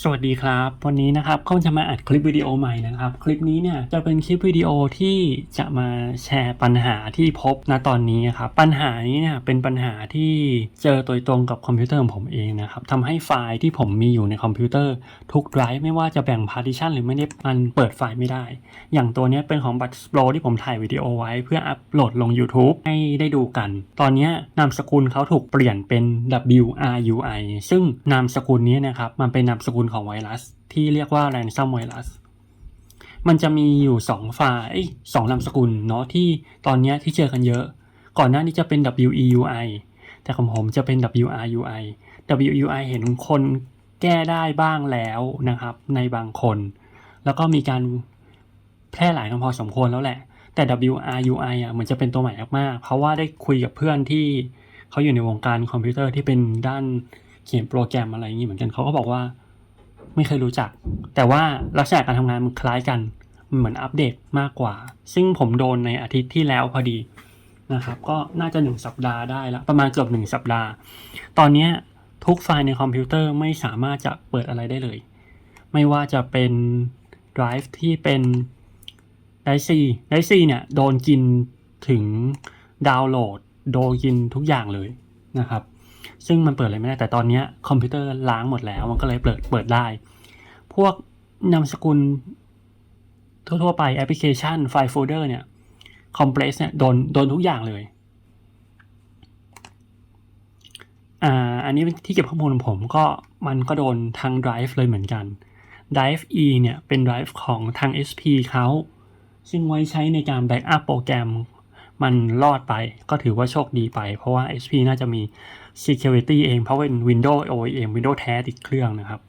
สวัสดีครับ วันนี้นะครับเขาจะมาอัดคลิปวิดีโอใหม่นะครับ คลิปนี้เนี่ยจะเป็นคลิปวิดีโอที่จะมาแชร์ปัญหาที่พบณตอนนี้ครับปัญหานี้เนี่ยเป็นปัญหาที่เจอโดยตรงกับคอมพิวเตอร์ของผมเองนะครับทำให้ไฟล์ที่ผมมีอยู่ในคอมพิวเตอร์ทุกไดรฟ์ไม่ว่าจะแบ่งพาร์ติชันหรือไม่ได้มันเปิดไฟล์ไม่ได้ อย่างตัวนี้เป็นของบัตสโปรที่ผมถ่ายวิดีโอไว้ เพื่ออัปโหลดลง YouTube ให้ได้ดูกัน ตอนนี้นามสกุลเขาถูกเปลี่ยนเป็น WRUI ซึ่งนามสกุลนี้นะครับมันเป็นนามสกุลของไวรัส ที่เรียกว่า ransom virus มันจะมีอยู่2ไฟล์เอ้ยสองนามสกุลเนาะที่ตอนนี้ที่เจอกันเยอะ ก่อนหน้านี้จะเป็น WEUI แต่ของผมจะเป็น WRUI WEUI เห็นคนแก้ได้บ้างแล้วนะครับในบางคน แล้วก็มีการแพร่หลายกันพอสมควรแล้วแหละ แต่ WRUI อะเหมือนจะเป็นตัวใหม่มากๆเพราะว่าได้คุยกับเพื่อนที่เขาอยู่ในวงการคอมพิวเตอร์ที่เป็นด้านเขียนโปรแกรมอะไรอย่างนี้เหมือนกันเขาก็บอกว่า ไม่เคยรู้จัก แต่ว่าลักษณะการทำงานมันคล้ายกันเหมือนอัปเดตมากกว่า ซึ่งผมโดนในอาทิตย์ที่แล้วพอดีนะครับ ก็น่าจะหนึ่งสัปดาห์ได้ละประมาณเกือบหนึ่งสัปดาห์ ตอนนี้ทุกไฟล์ในคอมพิวเตอร์ไม่สามารถจะเปิดอะไรได้เลย ไม่ว่าจะเป็นไดรฟ์ที่เป็นไดซีไดซีเนี่ยโดนกินถึงดาวน์โหลด โดนกินทุกอย่างเลยนะครับ ซึ่งมันเปิดอะไรไม่ได้แต่ตอนนี้คอมพิวเตอร์ล้างหมดแล้วมันก็เลยเปิดเปิดได้ พวกนามสกุลทั่วๆไปแอปพลิเคชันไฟล์โฟลเดอร์เนี่ยคอมเพล็กซ์เนี่ยโดนโดนทุกอย่างเลยอ่าอันนี้ที่เก็บข้อมูลของผมก็มันก็โดนทาง Drive เลยเหมือนกัน Drive E เนี่ยเป็น Drive ของทาง SP เขาซึ่งไว้ใช้ในการแบ็กอัพโปรแกรม มันรอดไปก็ถือว่าโชคดีไป เพราะว่า SP น่าจะมี Security เอง เพราะเป็น Windows OEM Windows แท้ติดเครื่องนะครับ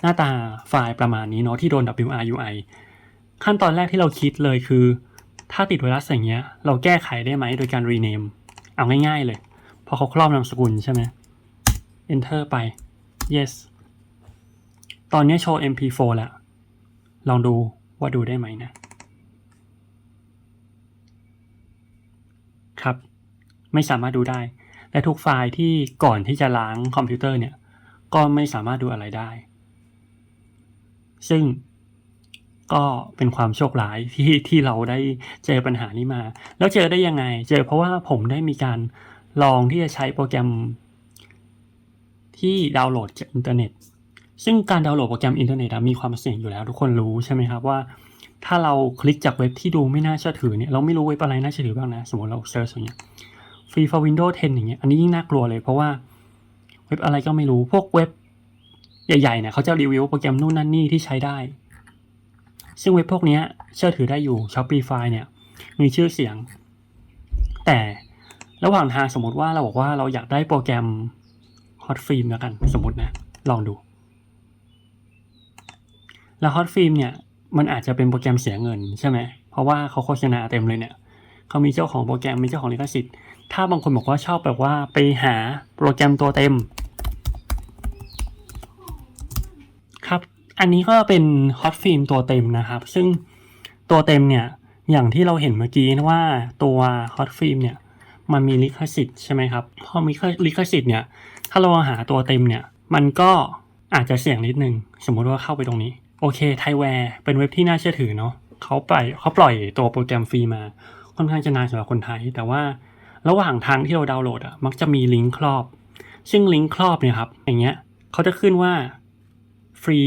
หน้าตาไฟล์ประมาณนี้เนาะที่โดน WRUI ขั้นตอนแรกที่เราคิดเลยคือ ถ้าติดไวรัสอย่างเงี้ย เราแก้ไขได้ไหมโดยการ rename เอาง่ายๆเลย พอเขาครอบนามสกุลใช่ไหม enter ไป yes ตอนนี้โชว์ mp4 แล้ว ลองดูว่าดูได้ไหมนะ ครับ ไม่สามารถดูได้ และทุกไฟล์ที่ก่อนที่จะล้างคอมพิวเตอร์เนี่ย ก็ไม่สามารถดูอะไรได้ ซึ่งก็เป็นความโชคร้ายที่ที่เราได้เจอปัญหานี้มา แล้วเจอได้ยังไง เจอเพราะว่าผมได้มีการลองที่จะใช้โปรแกรม ที่ดาวน์โหลดจากอินเทอร์เน็ต ซึ่งการดาวน์โหลดโปรแกรมอินเทอร์เน็ตมีความเสี่ยงอยู่แล้วทุกคนรู้ใช่ไหมครับว่า ถ้าเราคลิกจากเว็บที่ดูไม่น่าเชื่อถือเนี่ยเราไม่รู้เว็บอะไรน่าเชื่อถือบ้างนะ สมมติเราเซิร์ชอย่างเงี้ย Free for Windows 10อย่างเงี้ยอันนี้ยิ่งน่ากลัวเลยเพราะว่าเว็บอะไรก็ไม่รู้พวกเว็บใหญ่ๆเนี่ยเขาจะรีวิวโปรแกรมนู่นนั่นนี่ที่ใช้ได้ ซึ่งเว็บพวกนี้เชื่อถือได้อยู่ Shopify เนี่ยมีชื่อเสียง แต่ระหว่างทางสมมติว่าเราบอกว่าเราอยากได้โปรแกรม Hot Film แล้วกันสมมตินะ ลองดู แล้ว Hot Film เนี่ย มันอาจจะเป็นโปรแกรมเสียเงินใช่ไหมเพราะว่าเขาโฆษณาเต็มเลยเนี่ยเขามีเจ้าของโปรแกรมมีเจ้าของลิขสิทธิ์ ถ้าบางคนบอกว่าชอบแบบว่าไปหาโปรแกรมตัวเต็ม ครับ อันนี้ก็เป็นฮอตฟิล์มตัวเต็มนะครับ ซึ่งตัวเต็มเนี่ยอย่างที่เราเห็นเมื่อกี้ว่าตัวฮอตฟิล์มเนี่ยมันมีลิขสิทธิ์ใช่ไหมครับพอมีลิขสิทธิ์เนี่ยถ้าเราหาตัวเต็มเนี่ยมันก็อาจจะเสี่ยงนิดนึง สมมุติว่าเข้าไปตรงนี้ อเคไทแวร์เป็นเว็บที่น่าเชื่อถือเนาะเขาปล่อยเขาปล่อยตัวโปรแกรมฟรีมา ค่อนข้างจะนานสำหรับคนไทย แต่ว่าระหว่างทางที่เราดาวน์โหลดอะมักจะมีลิงก์ครอบ ซึ่งลิงก์ครอบเนี่ยครับอย่างเงี้ยเขาจะขึ้นว่าฟรี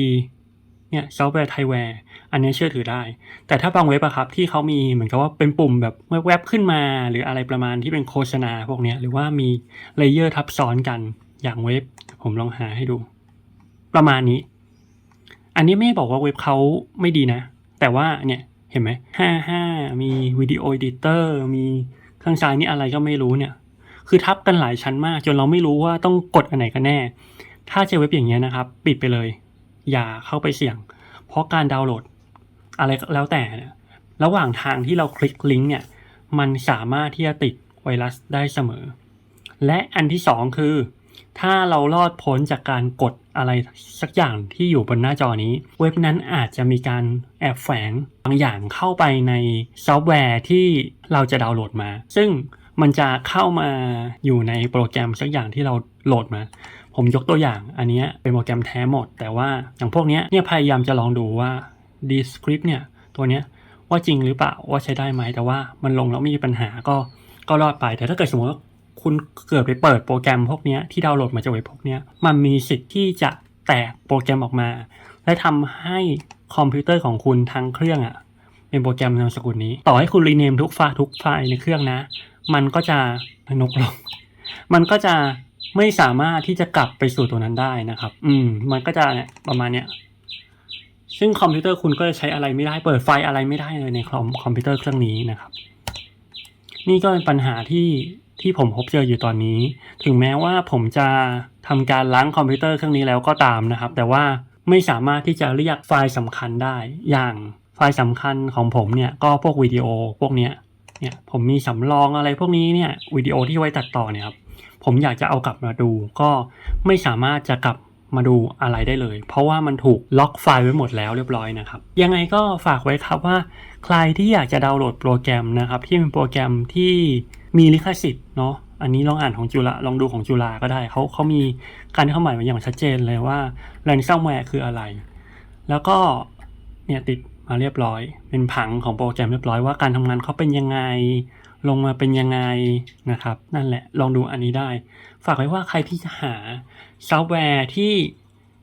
เนี่ยซอฟต์แวร์ไทแวร์อันนี้เชื่อถือได้ แต่ถ้าบางเว็บอะครับที่เขามีเหมือนกับว่าเป็นปุ่มแบบแวบๆขึ้นมา หรืออะไรประมาณที่เป็นโฆษณาพวกเนี้ยหรือว่ามีเลเยอร์ทับซ้อนกันอย่างเว็บ ผมลองหาให้ดู ประมาณนี้ อันนี้ไม่บอกว่าเว็บเขาไม่ดีนะ แต่ว่าเนี่ยเห็นไหมห้าห้ามีวิดีโอเอดิเตอร์มีข้างซ้ายนี่อะไรก็ไม่รู้เนี่ย คือทับกันหลายชั้นมาก จนเราไม่รู้ว่าต้องกดอันไหนกันแน่ ถ้าเจอเว็บอย่างเงี้ยนะครับ ปิดไปเลย อย่าเข้าไปเสี่ยง เพราะการดาวน์โหลด อะไรแล้วแต่เนี่ยระหว่างทางที่เราคลิกลิงก์เนี่ย มันสามารถที่จะติดไวรัสได้เสมอ และอันที่สองคือ ถ้าเราลอดพ้นจากการกดอะไรสักอย่างที่อยู่บนหน้าจอนี้ เว็บนั้นอาจจะมีการแอบแฝงบางอย่างเข้าไปในซอฟต์แวร์ที่เราจะดาวน์โหลดมา ซึ่งมันจะเข้ามาอยู่ในโปรแกรมสักอย่างที่เราโหลดมา ผมยกตัวอย่างอันนี้เป็นโปรแกรมแท้หมด แต่ว่าอย่างพวกนี้เนี่ยพยายามจะลองดูว่า Descript เนี่ยตัวเนี้ยว่าจริงหรือเปล่าว่าใช้ได้ไหมแต่ว่ามันลงแล้วมีปัญหาก็ก็รอดไปแต่ถ้าเกิดสมมติ คุณเกิดไปเปิดโปรแกรมพวกนี้ที่ดาวน์โหลดมาจากเว็บพวกนี้มันมีสิทธิ์ที่จะแตกโปรแกรมออกมา และทำให้คอมพิวเตอร์ของคุณทั้งเครื่องอะเป็นโปรแกรมนามสกุลนี้ ต่อให้คุณรีเนมทุกไฟล์ทุกไฟล์ในเครื่องนะ มันก็จะนกลง มันก็จะไม่สามารถที่จะกลับไปสู่ตัวนั้นได้นะครับ อืม มันก็จะเนี่ยประมาณเนี้ย ซึ่งคอมพิวเตอร์คุณก็จะใช้อะไรไม่ได้ เปิดไฟล์อะไรไม่ได้เลยในคอมคอมพิวเตอร์เครื่องนี้นะครับ นี่ก็เป็นปัญหาที่ ที่ผมพบเจออยู่ตอนนี้ ถึงแม้ว่าผมจะทำการล้างคอมพิวเตอร์เครื่องนี้แล้วก็ตามนะครับ แต่ว่าไม่สามารถที่จะเรียกไฟล์สำคัญได้ อย่างไฟล์สำคัญของผมเนี่ยก็พวกวิดีโอพวกเนี้ยเนี่ยผมมีสำรองอะไรพวกนี้เนี่ยวิดีโอที่ไว้ตัดต่อเนี่ยครับผมอยากจะเอากลับมาดู ก็ไม่สามารถจะกลับมาดูอะไรได้เลย เพราะว่ามันถูกล็อกไฟล์ไว้หมดแล้วเรียบร้อยนะครับ ยังไงก็ฝากไว้ครับว่า ใครที่อยากจะดาวน์โหลดโปรแกรมนะครับ ที่เป็นโปรแกรมที่ มีลิขสิทธิ์เนาะอันนี้ลองอ่านของจุฬาลองดูของจุฬาก็ได้เขาเขามีการเข้าหมายไว้อย่างชัดเจนเลยว่า ransomware คืออะไร แล้วก็เนี่ยติดมาเรียบร้อย เป็นผังของโปรแกรมเรียบร้อยว่าการทำงานเขาเป็นยังไง ลงมาเป็นยังไงนะครับ นั่นแหละลองดูอันนี้ได้ ฝากไว้ว่าใครที่จะหาซอฟต์แวร์ที่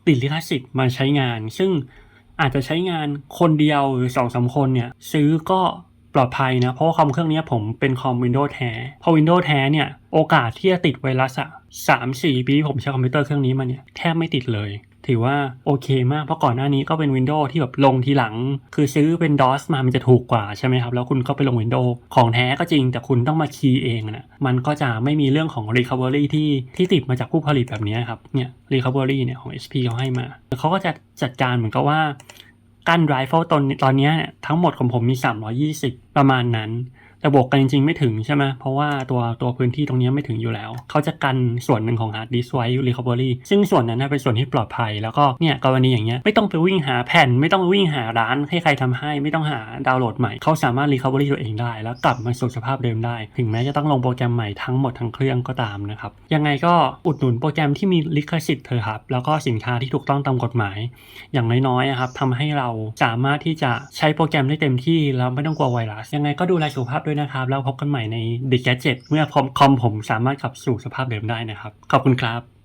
ติดลิขสิทธิ์มาใช้งาน ซึ่งอาจจะใช้งานคนเดียวหรือสองสามคนเนี่ยซื้อก็ ปลอดภัยนะ เพราะว่าคอมเครื่องนี้ผมเป็นคอม Windows แท้ พอ Windows แท้เนี่ย โอกาสที่จะติดไวรัสอะสามสี่ปีผมใช้คอมพิวเตอร์เครื่องนี้มาเนี่ย แทบไม่ติดเลย ถือว่าโอเคมาก เพราะก่อนหน้านี้ก็เป็น Windows ที่แบบลงทีหลัง คือซื้อเป็น DOS มามันจะถูกกว่าใช่ไหมครับ แล้วคุณก็ไปลง Windows ของแท้ก็จริง แต่คุณต้องมาคีย์เองนะมันก็จะไม่มีเรื่องของ Recovery ที่ที่ติดมาจากผู้ผลิตแบบนี้ครับเนี่ย Recovery เนี่ยของ HP เขาให้มาเขาก็จะจัดการเหมือนกับว่า กั้น rifle ตอนตอนนี้ทั้งหมดของผมมี 320 ประมาณนั้น แต่บวกกันจริงๆ ไม่ถึงใช่ไหมเพราะว่าตัวตัวพื้นที่ตรงนี้ไม่ถึงอยู่แล้ว เขาจะกันส่วนหนึ่งของ hard disk ไว้ recovery ซึ่งส่วนนั้นเป็นส่วนที่ปลอดภัย แล้วก็เนี่ยกรณีอย่างเงี้ยไม่ต้องไปวิ่งหาแผ่น ไม่ต้องไปวิ่งหาร้านให้ใครทำให้ ไม่ต้องหาดาวน์โหลดใหม่ เขาสามารถ recovery ตัวเองได้ แล้วกลับมาสู่สภาพเดิมได้ ถึงแม้จะต้องลงโปรแกรมใหม่ทั้งหมดทั้งเครื่องก็ตามนะครับยังไงก็อุดหนุนโปรแกรมที่มีลิขสิทธิ์เถอะครับแล้วก็สินค้าที่ถูกต้องตามกฎหมาย อย่างน้อยๆครับทำให้เราสามารถที่จะใช้โปรแกรมได้เต็มที่แล้วไม่ต้องกลัวไวรัสยังไงก็ดูแลสุขภาพด้วยนะครับ แล้วพบกันใหม่ใน The Gadget เมื่อคอมผมสามารถกลับสู่สภาพเดิมได้นะครับ ขอบคุณครับ